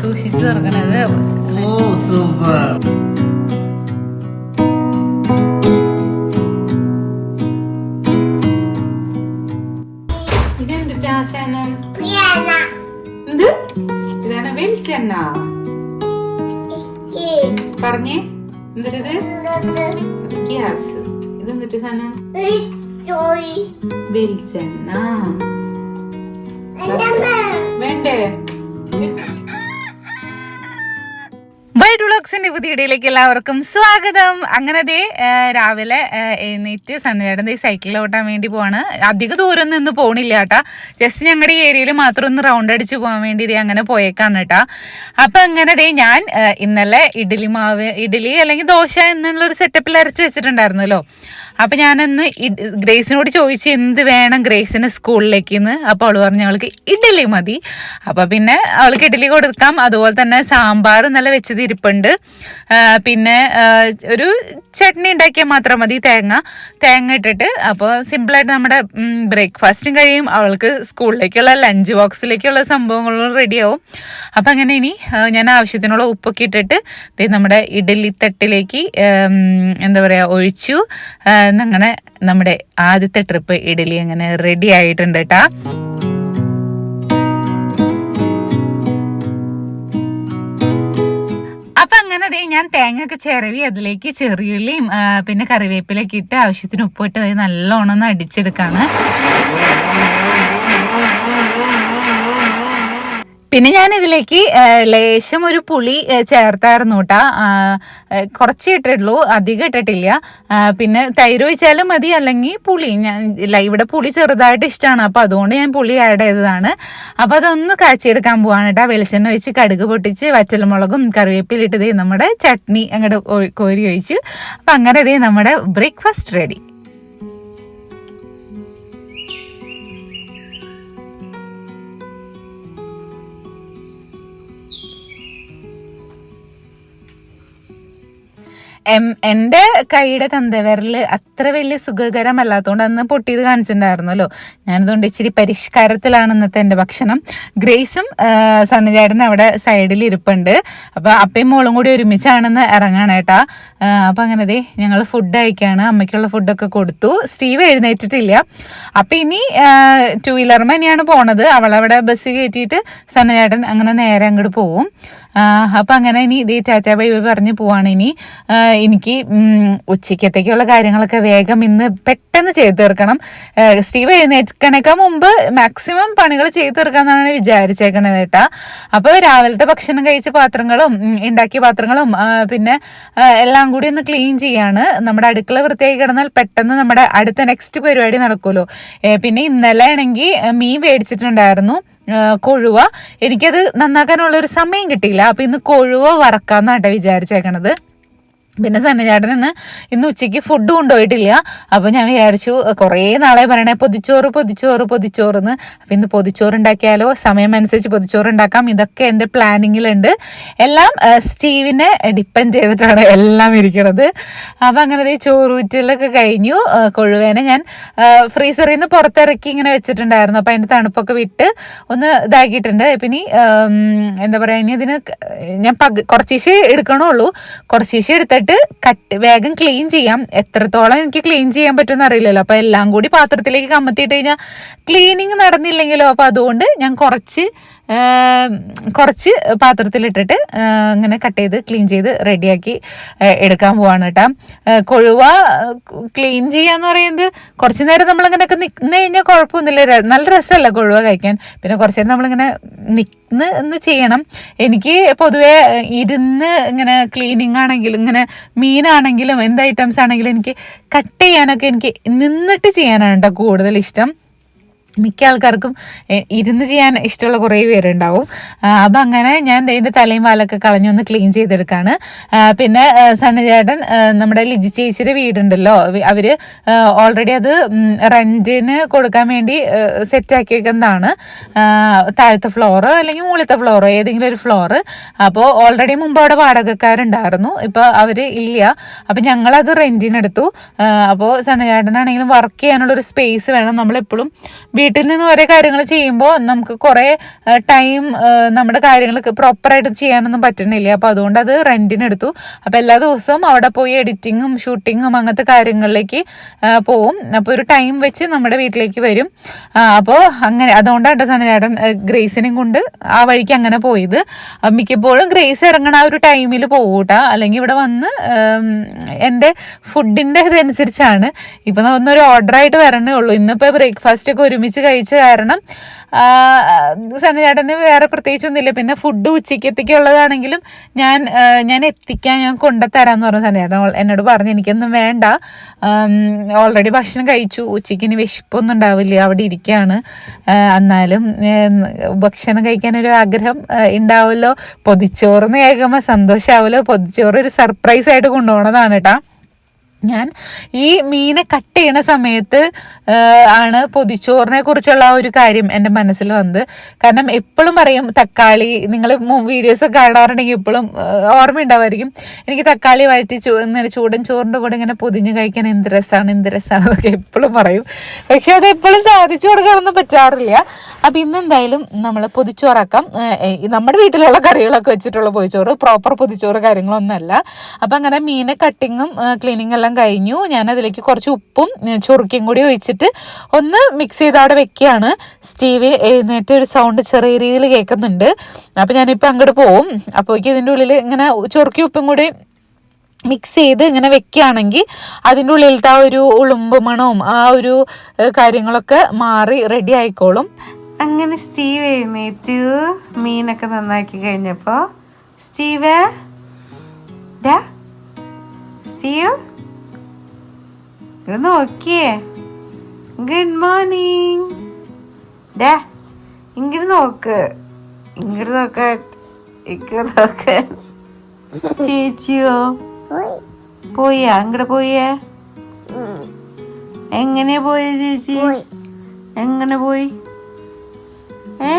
സൂക്ഷിച്ചു തുറക്കണത്. ഓ സൂപ്പർ. വേണ്ടേ ബൈഡ് വ്ളോഗ്സിന്റെ ഇടയിലേക്ക് എല്ലാവർക്കും സ്വാഗതം. അങ്ങനെ ദേ രാവിലെ എഴുന്നേറ്റ് സന്ധ്യയുടെ ദേ സൈക്കിളിൽ ഓട്ടാൻ വേണ്ടി പോവാണ്. അധിക ദൂരം നിന്ന് പോണില്ല കേട്ടാ. ജസ്റ്റ് ഞങ്ങളുടെ ഈ ഏരിയയിൽ മാത്രം ഒന്ന് റൗണ്ട് അടിച്ച് പോകാൻ വേണ്ടി ദേ അങ്ങനെ പോയേക്കാണ് കേട്ടാ. അപ്പൊ അങ്ങനെ ദേ ഞാൻ ഇന്നലെ ഇഡ്ഡലി മാവ് ഇഡ്ഡലി അല്ലെങ്കിൽ ദോശ എന്നുള്ള ഒരു സെറ്റപ്പിൽ അരച്ച് വെച്ചിട്ടുണ്ടായിരുന്നല്ലോ. അപ്പൊ ഞാനന്ന് ഗ്രേസിനോട് ചോദിച്ചു എന്ത് വേണം ഗ്രേസിന് സ്കൂളിലേക്ക് എന്ന് അപ്പൊ അവൾ പറഞ്ഞു അവൾക്ക് ഇഡ്ഡലി മതി. അപ്പൊ പിന്നെ അവൾക്ക് ഇഡ്ഡലി കൊടുക്കാം. അതുപോലെ തന്നെ സാമ്പാർ നല്ല വെച്ചത് ഇരിപ്പുണ്ട്. പിന്നെ ഒരു ചട്നി ഉണ്ടാക്കിയാൽ മാത്രം മതി തേങ്ങ. തേങ്ങ ഇട്ടിട്ട് അപ്പോൾ സിമ്പിളായിട്ട് നമ്മുടെ ബ്രേക്ക്ഫാസ്റ്റും കഴിയും. അവൾക്ക് സ്കൂളിലേക്കുള്ള ലഞ്ച് ബോക്സിലേക്കുള്ള സംഭവങ്ങളും റെഡിയാവും. അപ്പം അങ്ങനെ ഇനി ഞാൻ ആവശ്യത്തിനുള്ള ഉപ്പൊക്കെ ഇട്ടിട്ട് നമ്മുടെ ഇഡലി തട്ടിലേക്ക് എന്താ പറയുക ഒഴിച്ചു. അങ്ങനെ നമ്മുടെ ആദ്യത്തെ ട്രിപ്പ് ഇഡലി അങ്ങനെ റെഡി ആയിട്ടുണ്ട് കേട്ടാ ദേ ഞാൻ തേങ്ങ ഒക്കെ ചിരവി അതിലേക്ക് ചെറിയുള്ളിയും പിന്നെ കറിവേപ്പിലൊക്കെ ഇട്ട് ആവശ്യത്തിന് ഉപ്പ് ഇട്ട് നല്ലോണം ഒന്ന് അടിച്ചെടുക്കാണ്. പിന്നെ ഞാൻ ഇതിലേക്ക് ലേശം ഒരു പുളി ചേർത്തായിരുന്നു കേട്ടാ കുറച്ച് ഇട്ടിട്ടുള്ളൂ അധികം ഇട്ടിട്ടില്ല. പിന്നെ തൈര് ഒഴിച്ചാലും മതി അല്ലെങ്കിൽ പുളി. ഞാൻ ഇവിടെ പുളി ചെറുതായിട്ട് ഇഷ്ടമാണ് അപ്പോൾ അതുകൊണ്ട് ഞാൻ പുളി ആഡ് ചെയ്തതാണ്. അപ്പോൾ അതൊന്ന് കാച്ചിയെടുക്കാൻ പോവാണ് കേട്ടോ വെളിച്ചെണ്ണ ഒഴിച്ച് കടുക് പൊട്ടിച്ച് വറ്റൽമുളകും കറിവേപ്പിലിട്ട് നമ്മുടെ ചട്നി അങ്ങോട്ട് കോരി ഒഴിച്ചു. അപ്പം അങ്ങനെ ദേ നമ്മുടെ ബ്രേക്ക്ഫാസ്റ്റ് റെഡി എം എന്റെ കൈയുടെ തന്തവിരൽ അത്ര വലിയ സുഖകരമല്ലാത്തതുകൊണ്ട് അന്ന് പൊട്ടിയത് കാണിച്ചിട്ടുണ്ടായിരുന്നല്ലോ. ഞാനതുകൊണ്ട് ഇച്ചിരി പരിഷ്കാരത്തിലാണ് ഇന്നത്തെ എന്റെ ഭക്ഷണം. ഗ്രേസും സണ്ണിചേട്ടൻ അവിടെ സൈഡിൽ ഇരിപ്പുണ്ട്. അപ്പോൾ അപ്പയും മോളും കൂടി ഒരുമിച്ചാണെന്ന് ഇറങ്ങാണേട്ടാ അപ്പം അങ്ങനെ ദേ ഞങ്ങൾ ഫുഡ് അയക്കുകയാണ് അമ്മയ്ക്കുള്ള ഫുഡൊക്കെ കൊടുത്തു. സ്റ്റീവ് എഴുന്നേറ്റിട്ടില്ല. അപ്പം ഇനി ടു വീലർ തന്നെയാണ് പോണത്. അവളവിടെ ബസ് കയറ്റിയിട്ട് സണ്ണിചേട്ടൻ അങ്ങനെ നേരെ അങ്ങോട്ട് പോവും. അപ്പം അങ്ങനെ ഇനി ഇതേ ചാച്ചാ ബൈ പറഞ്ഞു പോവാണ് ഇനി. എനിക്ക് ഉച്ചയ്ക്കത്തേക്കുള്ള കാര്യങ്ങളൊക്കെ വേഗം ഇന്ന് പെട്ടെന്ന് ചെയ്തു തീർക്കണം. സ്റ്റീവ് എഴുന്നേൽക്കണേക്കാൾ മുമ്പ് മാക്സിമം പണികൾ ചെയ്തു തീർക്കാന്നാണ് വിചാരിച്ചേക്കണത് കേട്ടാ. അപ്പോൾ രാവിലത്തെ ഭക്ഷണം കഴിച്ച പാത്രങ്ങളും ഉണ്ടാക്കിയ പാത്രങ്ങളും പിന്നെ എല്ലാം കൂടി ഒന്ന് ക്ലീൻ ചെയ്യാണ്. നമ്മുടെ അടുക്കള വൃത്തിയായി കിടന്നാൽ പെട്ടെന്ന് നമ്മുടെ അടുത്ത നെക്സ്റ്റ് പരിപാടി നടക്കുമല്ലോ. പിന്നെ ഇന്നലെ ആണെങ്കിൽ മീൻ മേടിച്ചിട്ടുണ്ടായിരുന്നു. കൊഴുവ. എനിക്കത് നന്നാക്കാനുള്ള ഒരു സമയം കിട്ടിയില്ല. അപ്പോൾ ഇന്ന് കൊഴുവ വറക്കാന്നാട്ടെ വിചാരിച്ചേക്കണത്. പിന്നെ സന്നചേട്ടന് ഇന്ന് ഉച്ചയ്ക്ക് ഫുഡ് കൊണ്ടുപോയിട്ടില്ല. അപ്പോൾ ഞാൻ വിചാരിച്ചു കുറേ നാളെ പറയണേ പൊതിച്ചോറ് പൊതിച്ചോറ് പൊതിച്ചോറ് അപ്പം ഇന്ന് പൊതിച്ചോറ് ഉണ്ടാക്കിയാലോ സമയം അനുസരിച്ച് പൊതിച്ചോറ് ഉണ്ടാക്കാം ഇതൊക്കെ എന്റെ പ്ലാനിങ്ങിലുണ്ട്. എല്ലാം സ്റ്റീവിനെ ഡിപ്പെൻഡ് ചെയ്തിട്ടാണ് എല്ലാം ഇരിക്കുന്നത് അപ്പം അങ്ങനെ ഈ ചോറൂറ്റലൊക്കെ കഴിഞ്ഞു. കൊഴുവേനെ ഞാൻ ഫ്രീസറിൽ നിന്ന് പുറത്തിറക്കി ഇങ്ങനെ വെച്ചിട്ടുണ്ടായിരുന്നു. അപ്പം അതിന്റെ തണുപ്പൊക്കെ വിട്ട് ഒന്ന് ഇതാക്കിയിട്ടുണ്ട്. പിന്നെ എന്താ പറയുക ഇനി ഇതിന് ഞാൻ പക കുറച്ചീശേ എടുക്കണുള്ളൂ. കുറച്ചീശേ എടുത്തിട്ട് കട്ട് വേഗം ക്ലീൻ ചെയ്യാം. എത്രത്തോളം എനിക്ക് ക്ലീൻ ചെയ്യാൻ പറ്റുമെന്ന് അറിയില്ലല്ലോ. അപ്പോൾ എല്ലാം കൂടി പാത്രത്തിലേക്ക് കമ്മത്തിയിട്ട് കഴിഞ്ഞാൽ ക്ലീനിങ് നടന്നില്ലെങ്കിലോ? അപ്പോൾ അതുകൊണ്ട് ഞാൻ കുറച്ച് കുറച്ച് പാത്രത്തിലിട്ടിട്ട് ഇങ്ങനെ കട്ട് ചെയ്ത് ക്ലീൻ ചെയ്ത് റെഡിയാക്കി എടുക്കാൻ പോവാണ് കേട്ടോ കൊഴുവ ക്ലീൻ ചെയ്യാന്ന് പറയുന്നത് കുറച്ച് നേരം നമ്മളിങ്ങനെയൊക്കെ നിൽക്കുന്ന കഴിഞ്ഞാൽ കുഴപ്പമൊന്നുമില്ല. നല്ല രസമല്ല കൊഴുവ കഴിക്കാൻ. പിന്നെ കുറച്ച് നേരം നമ്മളിങ്ങനെ നിന്ന് എന്ന് ചെയ്യണം. എനിക്ക് പൊതുവേ ഇരുന്ന് ഇങ്ങനെ ക്ലീനിങ് ആണെങ്കിലും ഇങ്ങനെ മീനാണെങ്കിലും എന്ത് ഐറ്റംസ് ആണെങ്കിലും എനിക്ക് കട്ട് ചെയ്യാനൊക്കെ എനിക്ക് നിന്നിട്ട് ചെയ്യാനാണ് കേട്ടോ കൂടുതൽ ഇഷ്ടം. മിക്ക ആൾക്കാർക്കും ഇരുന്ന് ചെയ്യാൻ ഇഷ്ടമുള്ള കുറേ പേരുണ്ടാവും. അപ്പം അങ്ങനെ ഞാൻ ഇതിന്റെ തലയും വാലൊക്കെ കളഞ്ഞൊന്ന് ക്ലീൻ ചെയ്തെടുക്കാണ്. പിന്നെ ആ, സണ്ണി ചേട്ടൻ ആ, നമ്മുടെ ലിജി ചേച്ചിയുടെ വീടുണ്ടല്ലോ. അവർ ഓൾറെഡി അത് റെന്റിന് കൊടുക്കാൻ വേണ്ടി സെറ്റാക്കി വെക്കുന്നതാണ് താഴത്തെ ഫ്ലോറ് അല്ലെങ്കിൽ മുകളിലത്തെ ഫ്ലോറ് ഏതെങ്കിലും ഒരു ഫ്ലോറ് അപ്പോൾ ഓൾറെഡി മുമ്പ് അവിടെ വാടകക്കാരുണ്ടായിരുന്നു. ഇപ്പോൾ അവർ ഇല്ല. അപ്പം ഞങ്ങളത് റെന്റിനെടുത്തു അപ്പോൾ സണ്ണചേട്ടനാണെങ്കിലും വർക്ക് ചെയ്യാനുള്ള ഒരു സ്പേസ് വേണം. നമ്മളെപ്പോഴും വീട്ടിൽ നിന്ന് ഓരോ കാര്യങ്ങൾ ചെയ്യുമ്പോൾ നമുക്ക് കുറേ ടൈം നമ്മുടെ കാര്യങ്ങൾ പ്രോപ്പറായിട്ട് ചെയ്യാനൊന്നും പറ്റുന്നില്ല. അപ്പോൾ അതുകൊണ്ട് അത് റെന്റിനെടുത്തു അപ്പോൾ എല്ലാ ദിവസവും അവിടെ പോയി എഡിറ്റിങ്ങും ഷൂട്ടിങ്ങും അങ്ങനത്തെ കാര്യങ്ങളിലേക്ക് പോവും. അപ്പോൾ ഒരു ടൈം വെച്ച് നമ്മുടെ വീട്ടിലേക്ക് വരും. അപ്പോൾ അങ്ങനെ അതുകൊണ്ടാണ് സന ചേട്ടൻ ഗ്രേസിനെയും കൊണ്ട് ആ വഴിക്ക് അങ്ങനെ പോയത്. മിക്കപ്പോഴും ഗ്രേസ് ഇറങ്ങണ ആ ഒരു ടൈമിൽ പോകൂട്ടാ അല്ലെങ്കിൽ ഇവിടെ വന്ന് എന്റെ ഫുഡിന്റെ ഇതനുസരിച്ചാണ്. ഇപ്പം ഒന്നൊരു ഓർഡറായിട്ട് വരണേ ഉള്ളൂ. ഇന്നിപ്പോൾ ബ്രേക്ക്ഫാസ്റ്റ് ഒക്കെ ഒരുമിച്ച് കഴിച്ച കാരണം സനചേട്ടന് വേറെ പ്രത്യേകിച്ചൊന്നുമില്ല. പിന്നെ ഫുഡ് ഉച്ചയ്ക്കത്തേക്ക് ഉള്ളതാണെങ്കിലും ഞാൻ ഞാൻ എത്തിക്കാൻ ഞാൻ കൊണ്ടുത്തരാമെന്ന് പറഞ്ഞു സനചേട്ടൻ. എന്നോട് പറഞ്ഞു എനിക്കൊന്നും വേണ്ട. ഓൾറെഡി ഭക്ഷണം കഴിച്ചു. ഉച്ചയ്ക്ക് ഇനി വിശപ്പൊന്നും ഉണ്ടാവില്ല. അവിടെ ഇരിക്കുകയാണ് എന്നാലും ഭക്ഷണം കഴിക്കാനൊരു ആഗ്രഹം ഉണ്ടാവുമല്ലോ. പൊതിച്ചോറെന്ന് കേൾക്കുമ്പോൾ സന്തോഷമാവുമല്ലോ പൊതിച്ചോറ് ഒരു സർപ്രൈസ് ആയിട്ട് കൊണ്ടുപോകണതാണ് കേട്ടോ. ഞാൻ ഈ മീനെ കട്ട് ചെയ്യണ സമയത്ത് ആണ് പൊതിച്ചോറിനെ കുറിച്ചുള്ള ഒരു കാര്യം എന്റെ മനസ്സിൽ വന്നത്. കാരണം എപ്പോഴും പറയും തക്കാളി നിങ്ങൾ വീഡിയോസ് കാണാറുണ്ടെങ്കിൽ എപ്പോഴും ഓർമ്മയുണ്ടാവുമായിരിക്കും. എനിക്ക് തക്കാളി വഴറ്റി ചൂ ഇങ്ങനെ ചൂടൻ ചോറിന്റെ കൂടെ ഇങ്ങനെ പൊതിഞ്ഞ് കഴിക്കാൻ എന്ത് രസമാണ് എന്ത് രസമാണ് എന്നൊക്കെ എപ്പോഴും പറയും. പക്ഷെ അത് എപ്പോഴും സാധിച്ചു കൊടുക്കാനൊന്നും പറ്റാറില്ല. അപ്പം ഇന്നെന്തായാലും നമ്മൾ പൊതിച്ചോറാക്കാം. നമ്മുടെ വീട്ടിലുള്ള കറികളൊക്കെ വെച്ചിട്ടുള്ള പൊതിച്ചോറ് പ്രോപ്പർ പൊതിച്ചോറ് കാര്യങ്ങളൊന്നുമല്ല. അപ്പം അങ്ങനെ മീനെ കട്ടിങ്ങും ക്ലീനിങ് എല്ലാം കഴിഞ്ഞു. ഞാൻ അതിലേക്ക് കുറച്ച് ഉപ്പും ചുറുക്കിയും കൂടി ഒഴിച്ചിട്ട് ഒന്ന് മിക്സ് ചെയ്ത് അവിടെ വെക്കുകയാണ്. സ്റ്റീവ് എഴുന്നേറ്റ് ഒരു സൗണ്ട് ചെറിയ രീതിയിൽ കേൾക്കുന്നുണ്ട്. അപ്പം ഞാനിപ്പോൾ അങ്ങോട്ട് പോവും. അപ്പോഴേക്കും ഇതിന്റെ ഉള്ളിൽ ഇങ്ങനെ ചുറുക്കി ഉപ്പും കൂടി മിക്സ് ചെയ്ത് ഇങ്ങനെ വെക്കുകയാണെങ്കിൽ അതിന്റെ ഉള്ളിലത്തെ ആ ഒരു ഉളുമ്പ് മണവും ആ ഒരു കാര്യങ്ങളൊക്കെ മാറി റെഡി ആയിക്കോളും. അങ്ങനെ സ്റ്റീവ് എഴുന്നേറ്റ്. മീനൊക്കെ നന്നാക്കി കഴിഞ്ഞപ്പോൾ സ്റ്റീവ് ഡാ സ്റ്റീവ്. ഇത് നോക്കിയേ. ഗുഡ് മോർണിംഗ് ഡേ ഇങ്ങോട്ട് നോക്ക്. ഇങ്ങോട്ട് നോക്ക. ഇങ്ങോട്ട് നോക്ക്. ചേച്ചിയോ? പോയാ അങ്ങോട്ട് പോയേ. എങ്ങനെ പോയ ചേച്ചി? എങ്ങനെ പോയി? ഏ?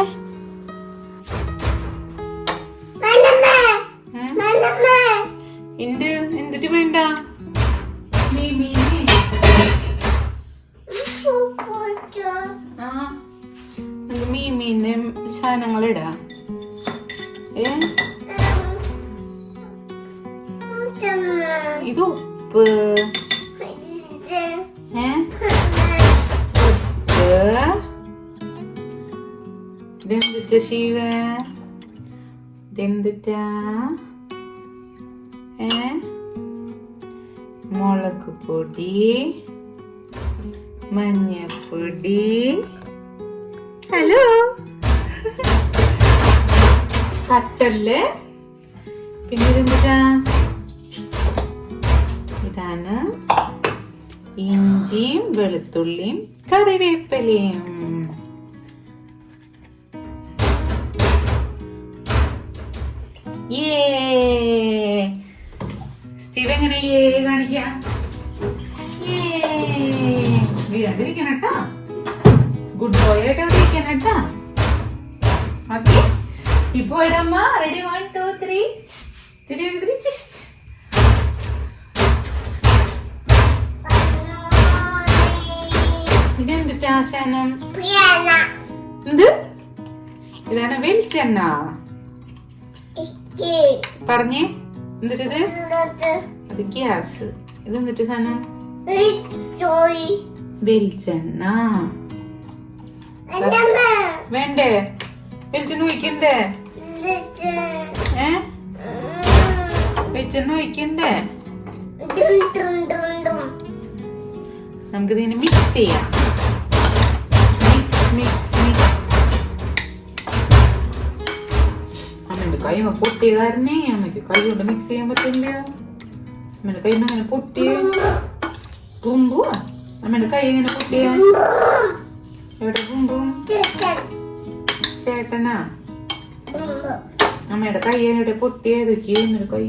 ഉപ്പ്. ഇതെന്തിട്ട ശിവ? ഇതെന്തിട്ട? ഏ? മുളക് പൊടി. മഞ്ഞപ്പൊടി. ഹലോ. കട്ടല്ലേ? പിന്നെ ഇതെന്തിട്ടാ ഇതാണ് ഇഞ്ചിയും വെളുത്തുള്ളിയും കറിവേപ്പിലയും! സ്റ്റീവ് എങ്ങനെ ഏ ഗുഡ് ബോയ് ആയിട്ട് അവിടെ ഇരിക്കണം കേട്ടോ. ഇപ്പൊ ഇടമ്മ ready one two three three three ശനം എന്ത്? ഇതാണ് വെളിച്ചെണ്ണ. പറഞ്ഞേ. എന്നിട്ടിത് അത് ഗ്യാസ്. ഇത് എന്നിട്ട് സാധനം വെളിച്ചെണ്ണ. വേണ്ടേ? വെളിച്ചെണ്ണ ഒഴിക്കണ്ടേ? ഏ? വെളിച്ചെണ്ണ ഒഴിക്കണ്ടേ? നമുക്കിതിനെ മിക്സ് ചെയ്യാം. അമ്മയുടെ കൈ പൊട്ടിയ കാരണേ അമ്മയ്ക്ക് കൈ കൊണ്ട് മിക്സ് ചെയ്യാൻ പറ്റില്ല. അമ്മയുടെ കൈ അങ്ങനെ പൊട്ടിയ കുമ്പു അമ്മയുടെ കൈ ഇങ്ങനെ പൊട്ടിയ എവിടെ പോകുമ്പോ ചേട്ടനാ? അമ്മയുടെ കൈ എവിടെ പൊട്ടിയത് ഒന്നൊരു കൈ?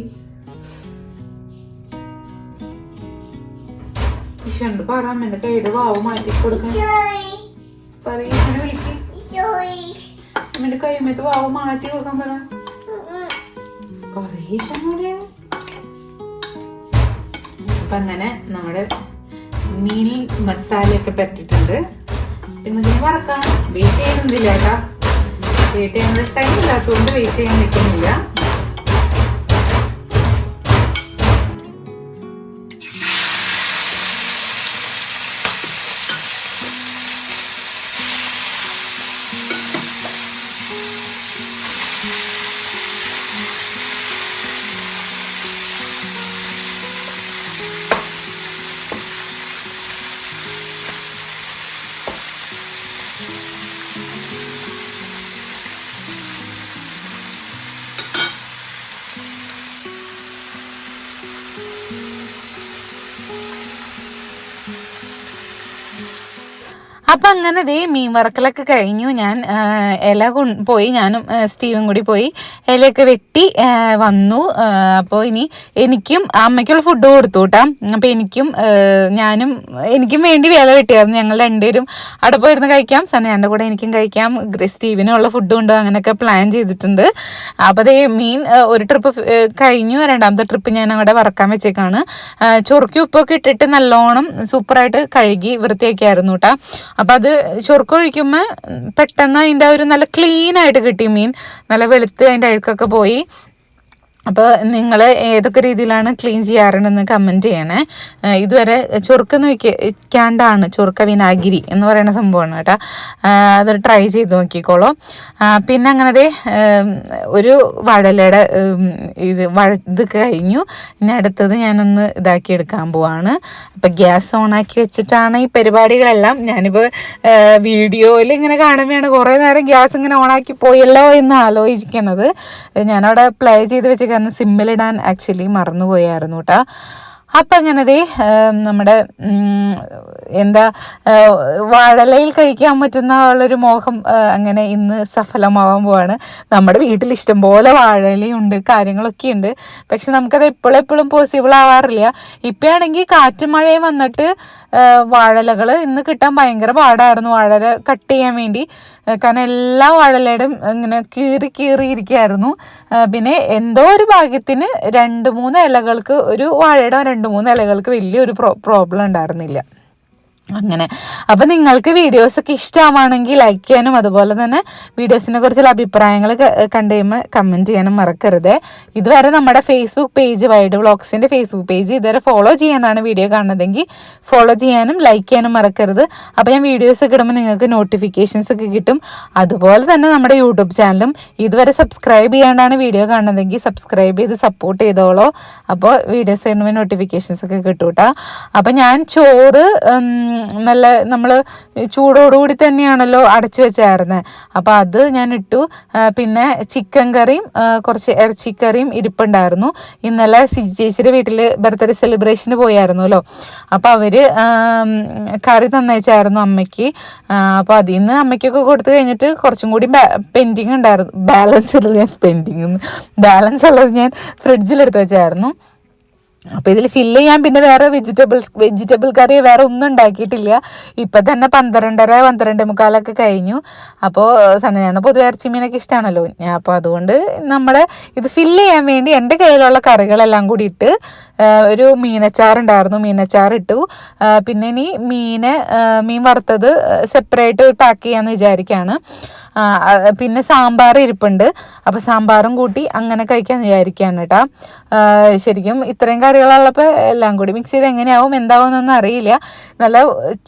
ഈശോണ്ട് പറ അമ്മേന്റെ കൈയുടെ വാവ് മാറ്റി കൊടുക്കാൻ പറയ വിളിക്ക്. കൈ കൈമത്ത് വാവ് മാറ്റി കൊടുക്കാൻ പറ. അപ്പൊ അങ്ങനെ നമ്മുടെ മീൻ മസാലയൊക്കെ പറ്റിട്ടുണ്ട് പിന്നെ ഇതിന് വറക്കാം. വെയിറ്റ് ചെയ്യുന്നില്ല കേട്ടാ. വെയിറ്റ് ചെയ്യാനുള്ള ടൈം ഇല്ലാത്തതുകൊണ്ട് വെയിറ്റ് ചെയ്യാൻ നിൽക്കുന്നില്ല. അപ്പൊ അങ്ങനെ ദേ മീൻ വറക്കലൊക്കെ കഴിഞ്ഞു. ഞാൻ ഇല പോയി. ഞാനും സ്റ്റീവും കൂടി പോയി. ഇലയൊക്കെ വെട്ടി വന്നു. അപ്പോൾ ഇനി എനിക്കും അമ്മയ്ക്കുള്ള ഫുഡ് കൊടുത്തു കേട്ടാ അപ്പൊ എനിക്കും ഞാനും എനിക്കും വേണ്ടി വില വെട്ടിയായിരുന്നു ഞങ്ങൾ രണ്ടുപേരും അവിടെ പോയിരുന്ന് കഴിക്കാം. സനയാന്റെ കൂടെ എനിക്കും കഴിക്കാം. സ്റ്റീവിനുള്ള ഫുഡ് ഉണ്ടോ അങ്ങനെയൊക്കെ പ്ലാൻ ചെയ്തിട്ടുണ്ട്. അപ്പൊ അതേ മീൻ ഒരു ട്രിപ്പ് കഴിഞ്ഞു. രണ്ടാമത്തെ ട്രിപ്പ് ഞാൻ അവിടെ വറക്കാൻ വെച്ചേക്കാണ്. ചൊറുക്കി ഉപ്പൊക്കെ ഇട്ടിട്ട് നല്ലോണം സൂപ്പറായിട്ട് കഴുകി വൃത്തിയാക്കിയായിരുന്നു കേട്ടാ അപ്പൊ അത് ചൊറുക്ക ഒഴിക്കുമ്പോൾ പെട്ടെന്ന് അതിന്റെ ഒരു നല്ല ക്ലീൻ ആയിട്ട് കിട്ടി മീൻ. നല്ല വെളുത്ത് അതിന്റെ അഴുക്കൊക്കെ പോയി. അപ്പോൾ നിങ്ങൾ ഏതൊക്കെ രീതിയിലാണ് ക്ലീൻ ചെയ്യാറുണ്ടെന്ന് കമന്റ് ചെയ്യണേ. ഇതുവരെ ഇതുവരെ ചൊറുക്ക് നോക്കിക്കാണ്ടാണ് ചൊറുക്ക വിനാഗിരി എന്ന് പറയുന്ന സംഭവമാണ് കേട്ടോ. അത് ട്രൈ ചെയ്ത് നോക്കിക്കോളൂ. പിന്നെ അങ്ങനത്തെ ഒരു വടലയുടെ ഇത് വഴ ഇത് കഴിഞ്ഞു. ഇനി അടുത്തത് ഞാനൊന്ന് ഇതാക്കി എടുക്കാൻ പോവാണ്. അപ്പോൾ ഗ്യാസ് ഓണാക്കി വെച്ചിട്ടാണ് ഈ പരിപാടികളെല്ലാം. ഞാനിപ്പോൾ വീഡിയോയിൽ ഇങ്ങനെ കാണുമ്പോഴാണ് കുറേ നേരം ഗ്യാസ് ഇങ്ങനെ ഓണാക്കി പോയല്ലോ എന്ന് ആലോചിക്കുന്നത് ഞാനവിടെ പ്ലേ ചെയ്ത് വെച്ച് കാരണം സിമ്മിലിടാൻ ആക്ച്വലി മറന്നുപോയായിരുന്നു കേട്ടോ അപ്പം അങ്ങനെ ദേ നമ്മുടെ എന്താ വാഴലയിൽ കഴിക്കാൻ പറ്റുന്ന ഉള്ളൊരു മോഹം അങ്ങനെ ഇന്ന് സഫലമാവാൻ പോവാണ്. നമ്മുടെ വീട്ടിൽ ഇഷ്ടംപോലെ വാഴലയുണ്ട് കാര്യങ്ങളൊക്കെ ഉണ്ട്. പക്ഷെ നമുക്കത് എപ്പോഴും എപ്പോഴും പോസിബിൾ ആവാറില്ല. ഇപ്പോഴാണെങ്കിൽ കാറ്റും മഴയും വന്നിട്ട് വാഴലകൾ ഇന്ന് കിട്ടാൻ ഭയങ്കര പാടായിരുന്നു വാഴല കട്ട് ചെയ്യാൻ വേണ്ടി. കാരണം എല്ലാ വാഴലയുടെയും ഇങ്ങനെ കീറി കീറി പിന്നെ എന്തോ ഒരു ഭാഗ്യത്തിന് രണ്ട് മൂന്ന് ഇലകൾക്ക് ഒരു വാഴയുടെ രണ്ട് മൂന്ന് ഇലകൾക്ക് വലിയൊരു പ്രോ പ്രോബ്ലം ഉണ്ടായിരുന്നില്ല. അങ്ങനെ. അപ്പം നിങ്ങൾക്ക് വീഡിയോസൊക്കെ ഇഷ്ടമാണെങ്കിൽ ലൈക്ക് ചെയ്യാനും അതുപോലെ തന്നെ വീഡിയോസിനെ കുറിച്ചുള്ള അഭിപ്രായങ്ങൾ കണ്ടു കഴിയുമ്പോൾ കമന്റ് ചെയ്യാനും മറക്കരുത്. ഇതുവരെ നമ്മുടെ ഫേസ്ബുക്ക് പേജ് വൈഡ് വ്ളോഗ്സിന്റെ ഫേസ്ബുക്ക് പേജ് ഇതുവരെ ഫോളോ ചെയ്യാനാണ് വീഡിയോ കാണുന്നതെങ്കിൽ ഫോളോ ചെയ്യാനും ലൈക്ക് ചെയ്യാനും മറക്കരുത്. അപ്പോൾ ഞാൻ വീഡിയോസ് ഒക്കെ ഇടുമ്പോൾ നിങ്ങൾക്ക് നോട്ടിഫിക്കേഷൻസ് ഒക്കെ കിട്ടും. അതുപോലെ തന്നെ നമ്മുടെ യൂട്യൂബ് ചാനലും ഇതുവരെ സബ്സ്ക്രൈബ് ചെയ്യാണ്ടാണ് വീഡിയോ കാണുന്നതെങ്കിൽ സബ്സ്ക്രൈബ് ചെയ്ത് സപ്പോർട്ട് ചെയ്തോളോ. അപ്പോൾ വീഡിയോസ് ഇടുമ്പോൾ നോട്ടിഫിക്കേഷൻസ് ഒക്കെ കിട്ടും കേട്ടോ അപ്പം ഞാൻ ചോറ് നല്ല നമ്മൾ ചൂടോടുകൂടി തന്നെയാണല്ലോ അടച്ചു വെച്ചായിരുന്നത് അപ്പോൾ അത് ഞാൻ ഇട്ടു പിന്നെ ചിക്കൻ കറിയും കുറച്ച് ഇറച്ചിക്കറിയും ഇരിപ്പുണ്ടായിരുന്നു. ഇന്നലെ സിജി ചേച്ചിയുടെ വീട്ടിൽ ബർത്ത്ഡേ സെലിബ്രേഷന് പോയായിരുന്നല്ലോ. അപ്പോൾ അവർ കറി തന്നയച്ചായിരുന്നു അമ്മയ്ക്ക്. അപ്പോൾ അതിൽ നിന്ന് അമ്മയ്ക്കൊക്കെ കൊടുത്തു കഴിഞ്ഞിട്ട് കുറച്ചും കൂടി പെൻഡിങ് ഉണ്ടായിരുന്നു. ബാലൻസ് ഉള്ളത് ഞാൻ പെൻഡിങ് ബാലൻസ് ഉള്ളത് ഞാൻ ഫ്രിഡ്ജിലെടുത്ത് വെച്ചായിരുന്നു. അപ്പോൾ ഇതിൽ ഫില്ല് ചെയ്യാൻ പിന്നെ വേറെ വെജിറ്റബിൾസ് വെജിറ്റബിൾ കറി വേറെ ഒന്നും ഉണ്ടാക്കിയിട്ടില്ല. ഇപ്പം തന്നെ പന്ത്രണ്ടര പന്ത്രണ്ട് മുക്കാലൊക്കെ കഴിഞ്ഞു. അപ്പോൾ സന്നയാണ് പൊതുവെ ഇറച്ചി മീനൊക്കെ ഇഷ്ടമാണല്ലോ അപ്പോൾ അതുകൊണ്ട് നമ്മുടെ ഇത് ഫില്ല് ചെയ്യാൻ വേണ്ടി എന്റെ കയ്യിലുള്ള കറികളെല്ലാം കൂടി ഇട്ട് ഒരു മീനച്ചാർ ഇട്ടു. പിന്നെ ഇനി മീന് മീൻ വറുത്തത് സെപ്പറേറ്റ് പാക്ക് ചെയ്യാമെന്ന് വിചാരിക്കുകയാണ് പിന്നെ സാമ്പാർ ഇരിപ്പുണ്ട്. അപ്പോൾ സാമ്പാറും കൂട്ടി അങ്ങനെ കഴിക്കാൻ വിചാരിക്കുകയാണ് കേട്ടോ. ശരിക്കും ഇത്രയും കറികളുള്ളപ്പോൾ എല്ലാം കൂടി മിക്സ് ചെയ്ത് എങ്ങനെയാവും എന്താവും എന്നൊന്നും അറിയില്ല. നല്ല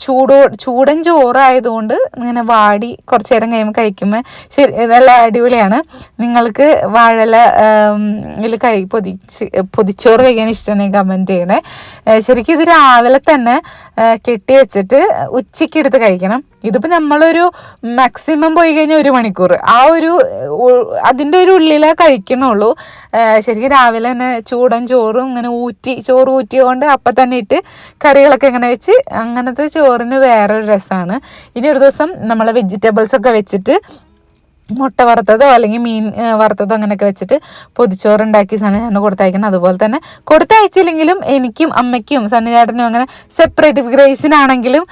ചൂടോ ചൂടൻ ചോറായതുകൊണ്ട് ഇങ്ങനെ വാടി കുറച്ച് നേരം കഴിയുമ്പോൾ കഴിക്കുമ്പോൾ ശരി നല്ല അടിപൊളിയാണ്. നിങ്ങൾക്ക് വാഴല ഇതിൽ കഴി പൊതിച്ച് പൊതിച്ചോറ് കഴിക്കാൻ ഇഷ്ടമാണെങ്കിൽ കമന്റ് ചെയ്യണേ. ശരിക്കും ഇത് രാവിലെ തന്നെ കെട്ടി വെച്ചിട്ട് ഉച്ചയ്ക്ക് എടുത്ത് കഴിക്കണം. ഇതിപ്പോ നമ്മളൊരു മാക്സിമം പോയി കഴിഞ്ഞാൽ ഒരു മണിക്കൂർ. ആ ഒരു അതിന്റെ ഒരു ഉള്ളിലേ കഴിക്കുന്നുള്ളൂ. ശരിക്കും രാവിലെ തന്നെ ചൂടൻ ചോറും ഇങ്ങനെ ഊറ്റി ചോറ് ഊറ്റിയതുകൊണ്ട് അപ്പം തന്നെ ഇട്ട് കറികളൊക്കെ ഇങ്ങനെ വെച്ച് അങ്ങനത്തെ ചോറിന് വേറൊരു രസമാണ് ഇനി ഒരു ദിവസം നമ്മൾ വെജിറ്റബിൾസ് ഒക്കെ വെച്ചിട്ട് മുട്ട വറുത്തതോ അല്ലെങ്കിൽ മീൻ വറുത്തതോ അങ്ങനെയൊക്കെ വെച്ചിട്ട് പൊതിച്ചോറ് ഉണ്ടാക്കി സണ്ണിചാട്ടന് കൊടുത്തയക്കണം അതുപോലെ തന്നെ കൊടുത്തയച്ചില്ലെങ്കിലും എനിക്കും അമ്മയ്ക്കും സണ്ണിചാട്ടനും അങ്ങനെ സെപ്പറേറ്റ് ഗ്രേസിനാണെങ്കിലും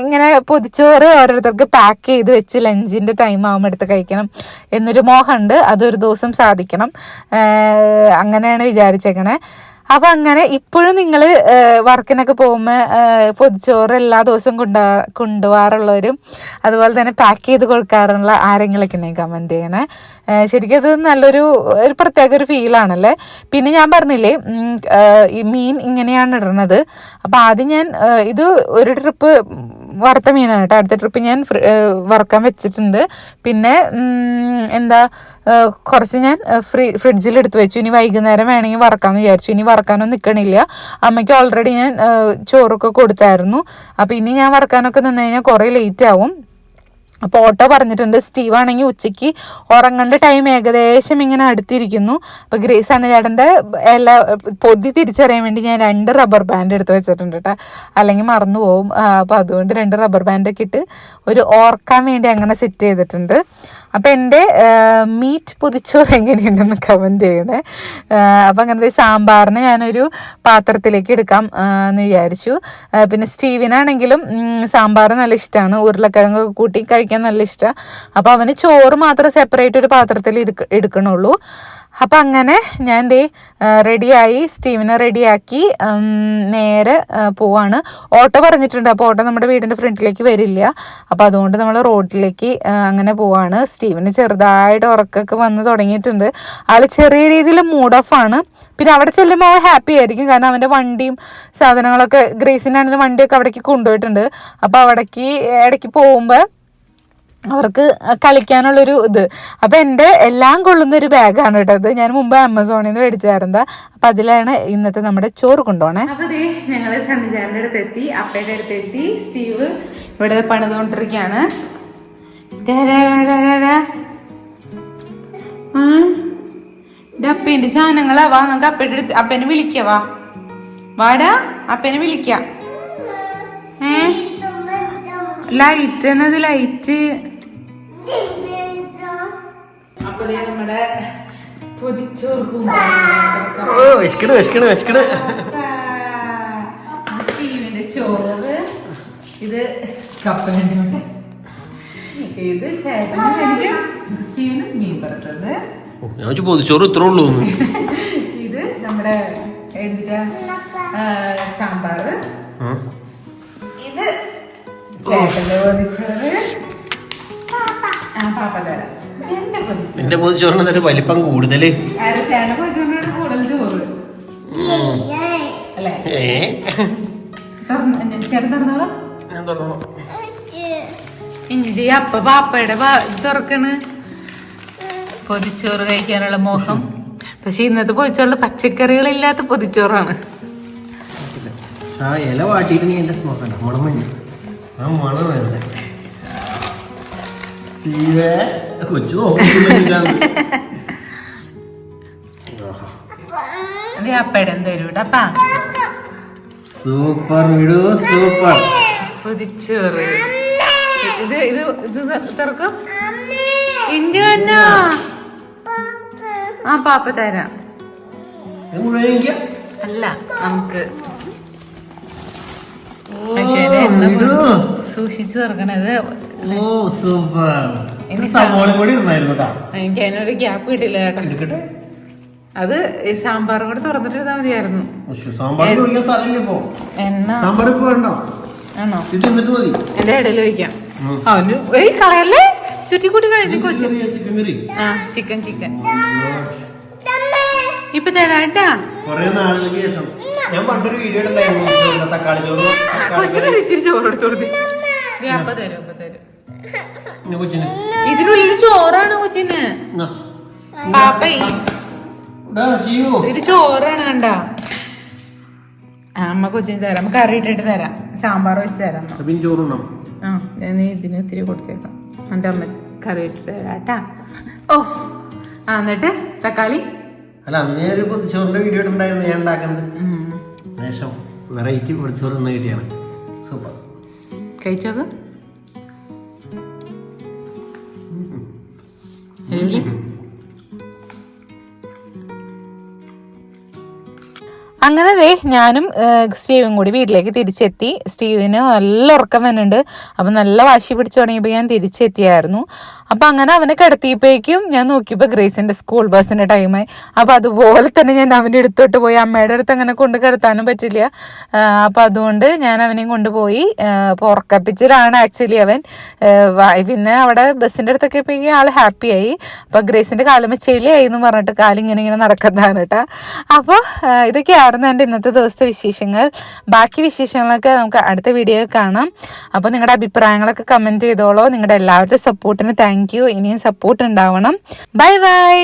ഇങ്ങനെ പൊതിച്ചോറ് ഓരോരുത്തർക്ക് പാക്ക് ചെയ്ത് വെച്ച് ലഞ്ചിന്റെ ടൈം ആകുമ്പോൾ എടുത്ത് കഴിക്കണം എന്നൊരു മോഹമുണ്ട്. അതൊരു ദിവസം സാധിക്കണം. അങ്ങനെയാണ് വിചാരിച്ചേക്കണേ. അപ്പം അങ്ങനെ ഇപ്പോഴും നിങ്ങൾ വർക്കിനൊക്കെ പോകുമ്പോൾ പൊതിച്ചോറ് എല്ലാ ദിവസവും കൊണ്ടു കൊണ്ടുപോകാറുള്ളവരും അതുപോലെ തന്നെ പാക്ക് ചെയ്ത് കൊടുക്കാറുള്ള ആരെങ്കിലൊക്കെ ഉണ്ടെങ്കിൽ കമന്റ് ചെയ്യണേ. ശരിക്കും അത് നല്ലൊരു ഒരു പ്രത്യേക ഒരു ഫീലാണല്ലേ പിന്നെ ഞാൻ പറഞ്ഞില്ലേ മീൻ ഇങ്ങനെയാണ് ഇടുന്നത് അപ്പോൾ ആദ്യം ഞാൻ ഇത് ഒരു ട്രിപ്പ് വറുത്ത മീനാണ് കേട്ടോ. അടുത്ത ട്രിപ്പ് ഞാൻ വറുക്കാൻ വെച്ചിട്ടുണ്ട്. പിന്നെ എന്താ കുറച്ച് ഞാൻ ഫ്രീ ഫ്രിഡ്ജിൽ എടുത്ത് വെച്ചു. ഇനി വൈകുന്നേരം വേണമെങ്കിൽ വറക്കാമെന്ന് വിചാരിച്ചു. ഇനി വറക്കാനൊന്നും നിൽക്കണില്ല അമ്മയ്ക്ക് ഓൾറെഡി ഞാൻ ചോറൊക്കെ കൊടുത്തായിരുന്നു. അപ്പോൾ ഇനി ഞാൻ വറക്കാനൊക്കെ നിന്ന് കഴിഞ്ഞാൽ കുറേ ലേറ്റ് ആവും. അപ്പോൾ ഓട്ടോ പറഞ്ഞിട്ടുണ്ട് സ്റ്റീവ് ആണെങ്കിൽ ഉച്ചയ്ക്ക് ഉറങ്ങേണ്ട ടൈം ഏകദേശം ഇങ്ങനെ അടുത്തിരിക്കുന്നു. അപ്പോൾ ഗ്രേസ് ആണ് ചേട്ടന്റെ എല്ലാ പൊതി തിരിച്ചറിയാൻ വേണ്ടി ഞാൻ രണ്ട് റബ്ബർ ബാൻഡ് എടുത്ത് വെച്ചിട്ടുണ്ട് കേട്ടോ. അല്ലെങ്കിൽ മറന്നു പോകും അപ്പോൾ അതുകൊണ്ട് രണ്ട് റബ്ബർ ബാൻഡൊക്കെ ഇട്ട് ഒരു ഓർക്കാൻ വേണ്ടി അങ്ങനെ സെറ്റ് ചെയ്തിട്ടുണ്ട്. അപ്പോൾ എന്റെ മീറ്റ് പൊതിച്ചോറ് എങ്ങനെയുണ്ടെന്ന് കമന്റ് ചെയ്യണേ. അപ്പം അങ്ങനത്തെ സാമ്പാറിന് ഞാനൊരു പാത്രത്തിലേക്ക് എടുക്കാം എന്ന് വിചാരിച്ചു. പിന്നെ സ്റ്റീവിനാണെങ്കിലും സാമ്പാർ നല്ല ഇഷ്ടമാണ് ഉരുളക്കിഴങ്ങ് കൂട്ടി കഴിക്കാൻ നല്ല ഇഷ്ടമാണ് അപ്പോൾ അവന് ചോറ് മാത്രം സെപ്പറേറ്റ് ഒരു പാത്രത്തിൽ എടുക്ക എടുക്കണുള്ളൂ. അപ്പം അങ്ങനെ ഞാൻ ദേ റെഡിയായി സ്റ്റീവിനെ റെഡിയാക്കി നേരെ പോവാണ്. ഓട്ടോ പറഞ്ഞിട്ടുണ്ട് അപ്പോൾ ഓട്ടോ നമ്മുടെ വീടിന്റെ ഫ്രണ്ടിലേക്ക് വരില്ല. അപ്പോൾ അതുകൊണ്ട് നമ്മൾ റോഡിലേക്ക് അങ്ങനെ പോവാണ്. സ്റ്റീവിന് ചെറുതായിട്ട് ഉറക്കൊക്കെ വന്ന് തുടങ്ങിയിട്ടുണ്ട്. ആൾ ചെറിയ രീതിയിൽ മൂഡ് ഓഫ് ആണ്. പിന്നെ അവിടെ ചെല്ലുമ്പോൾ അവൻ ഹാപ്പി ആയിരിക്കും. കാരണം അവന്റെ വണ്ടിയും സാധനങ്ങളൊക്കെ ഗ്രേസിനാണെങ്കിലും വണ്ടിയൊക്കെ അവിടേക്ക് കൊണ്ടുപോയിട്ടുണ്ട്. അപ്പോൾ അവിടേക്ക് ഇടയ്ക്ക് പോകുമ്പോൾ അവർക്ക് കളിക്കാനുള്ളൊരു ഇത്. അപ്പോൾ എന്റെ എല്ലാം കൊള്ളുന്ന ഒരു ബാഗാണ് കേട്ടോ അത് ഞാൻ മുമ്പ് ആമസോണിൽ നിന്ന് മേടിച്ചായിരുന്നത്. അപ്പം അതിലാണ് ഇന്നത്തെ നമ്മുടെ ചോറ് കൊണ്ടുപോണേ. അപ്പോൾ ദേ ഞങ്ങൾ സണ്ണിചാറിന്റെ അടുത്ത് എത്തി അപ്പയുടെ അടുത്ത് എത്തി സ്റ്റീവ് ഇവിടെ പണിതുകൊണ്ടിരിക്കുകയാണ് അപ്പേന്റെ സാധനങ്ങളാ. വാ നമുക്ക് അപ്പയുടെ അടുത്ത് അപ്പേനെ വിളിക്ക വാ. വാടാ അപ്പേനെ വിളിക്കാം. ഏ? ലൈറ്റ് എന്നത് ലൈറ്റ് അപ്പൊ നമ്മുടെ പൊതിച്ചോർക്കും ഓ വിശക്കണ് വിശക്കണ് വിശക്കണ് സ്റ്റീവിന്റെ ചോറ്. ഇത് കപ്പലണ്ടി ഇത് ചേട്ടന് വേണ്ടി സ്റ്റീവിന് മീൻ വറുത്തത്. ഓ, ഞാൻ പൊതിച്ചോറ് ഇത്രേ ഉള്ളൂ. ഇത് നമ്മുടെ എന്തിനാ? സാമ്പാറ്. ഇത് ചേട്ടന്റെ പൊതിച്ചോറ്. പാപ്പ തരാം. എന്റെ പൊതിച്ചോറ് എന്റെ പൊതിച്ചോറിന് എന്നിട്ട് വലിപ്പം കൂടുതൽ. ചേട്ടന്റെ പൊതിച്ചോറിനോട് കൂടുതൽ ചോറ്? അല്ലേ? ചേട്ടൻ തുറന്നോളൂ. ഞാൻ ഇഞ്ചി അപ്പ പാപ്പയുടെ തുറക്കണ്. പൊതിച്ചോറ് കഴിക്കാനുള്ള മോഹം. പക്ഷെ ഇന്നത്തെ പൊതിച്ചോറിൽ പച്ചക്കറികളില്ലാത്ത പൊതിച്ചോറാണ്. ആ ഇല വാട്ടിയിട്ട് നീ എന്റെ സ്മോക്കണ്ട മണം മഞ്ഞ ആ മണം വേണ്ട സീവേ കൊച്ചു ഇടപ്പാ സൂപ്പർ വിടു സൂപ്പർ പൊതിച്ചോറ് ഇത് ഇത് ഇത് തുറക്കും. ഇഞ്ചി കണ്ണോ ആ പാപ്പ തരാം. അല്ല നമുക്ക്. പക്ഷേ. സൂക്ഷിച്ചു തുറക്കണത് ഓ സൂപ്പർ. ഇനി സവോള കൂടി എനിക്ക് അതിനൊരു ഗ്യാപ്പ് കിട്ടില്ല ചേട്ടാ. അത് ഈ സാമ്പാറും കൂടെ തുറന്നിട്ട് മതിയായിരുന്നു. സാമ്പാർ എണ്ണ. സാമ്പാർ ആണോ? എന്റെ ഇടയിൽ ഉം. അവന് ഏയ് കളയല്ലേ? ചുറ്റിക്കൂട്ടി കഴിഞ്ഞു കൊച്ചു. ചിക്കൻ ആ ചിക്കൻ ചിക്കൻ. ഇപ്പൊ തരാട്ടാ. ഞാൻ പണ്ടൊരു വീഡിയോ തക്കാളി ചോറ് കൊച്ചിന് ചോറ് കൊടുത്തു കൊടുത്തി അപ്പൊ തരും അപ്പൊ തരും. കൊച്ചിന്? ഇതിനുള്ളിൽ ചോറാണ് കൊച്ചിന്. പാപ്പ. ഇത് ചോറാണ് കണ്ട. അമ്മ കൊച്ചിന് തരാം. കറി ഇട്ടിട്ട് തരാം. സാമ്പാർ വെച്ച് തരാം ചോറും ചോറുണ്ണാം ആ ഞാൻ ഇതിന് ഇത്തിരി കൊടുത്തേക്കാം. എന്റെ അമ്മ കറി ഇട്ടിട്ട് തരാട്ടാ ഓ ആ എന്നിട്ട് തക്കാളി? അല്ല അന്ന് ഒരു പൊതിച്ചോറിന്റെ വീഡിയോ ഉണ്ടായിരുന്നു ഞാൻ ഉണ്ടാക്കുന്നത്. വെറൈറ്റി പൊതിച്ചോറ് ഇന്ന് കിട്ടിയാണ്. സൂപ്പർ. കഴിച്ചോക്ക്? 你厉 അങ്ങനെ ദേ ഞാനും സ്റ്റീവും കൂടി വീട്ടിലേക്ക് തിരിച്ചെത്തി. സ്റ്റീവിന് നല്ല ഉറക്കം വരുന്നുണ്ട്. അപ്പം നല്ല വാശി പിടിച്ചു തുടങ്ങിയപ്പോൾ ഞാൻ തിരിച്ചെത്തിയായിരുന്നു. അപ്പം അങ്ങനെ അവനെ കിടത്തിയപ്പോഴേക്കും ഞാൻ നോക്കിയപ്പോൾ ഗ്രേസിന്റെ സ്കൂൾ ബസ്സിന്റെ ടൈമായി അപ്പം അതുപോലെ തന്നെ ഞാൻ അവന്റെ അടുത്തോട്ട് പോയി. അമ്മയുടെ അടുത്ത് അങ്ങനെ കൊണ്ട് കിടത്താനും പറ്റില്ല. അപ്പം അതുകൊണ്ട് ഞാൻ അവനെയും കൊണ്ടുപോയി അപ്പോൾ ഉറക്കപ്പിച്ചിലാണ് ആക്ച്വലി അവൻ. പിന്നെ അവിടെ ബസ്സിന്റെ അടുത്തൊക്കെ പോയി ആൾ ഹാപ്പിയായി അപ്പോൾ ഗ്രേസിന്റെ കാലം ചെളിയായി എന്ന് പറഞ്ഞിട്ട് കാലിങ്ങനെ ഇങ്ങനെ നടക്കുന്നതാണ് കേട്ടോ. അപ്പോൾ ഇതൊക്കെയായിരുന്നു എന്റെ ഇന്നത്തെ ദിവസത്തെ വിശേഷങ്ങൾ. ബാക്കി വിശേഷങ്ങളൊക്കെ നമുക്ക് അടുത്ത വീഡിയോയിൽ കാണാം. അപ്പോൾ നിങ്ങളുടെ അഭിപ്രായങ്ങളൊക്കെ കമന്റ് ചെയ്തോളൂ. നിങ്ങളുടെ എല്ലാവരുടെയും സപ്പോർട്ടിന് താങ്ക് ഇനിയും സപ്പോർട്ട് ഉണ്ടാവണം. Bye bye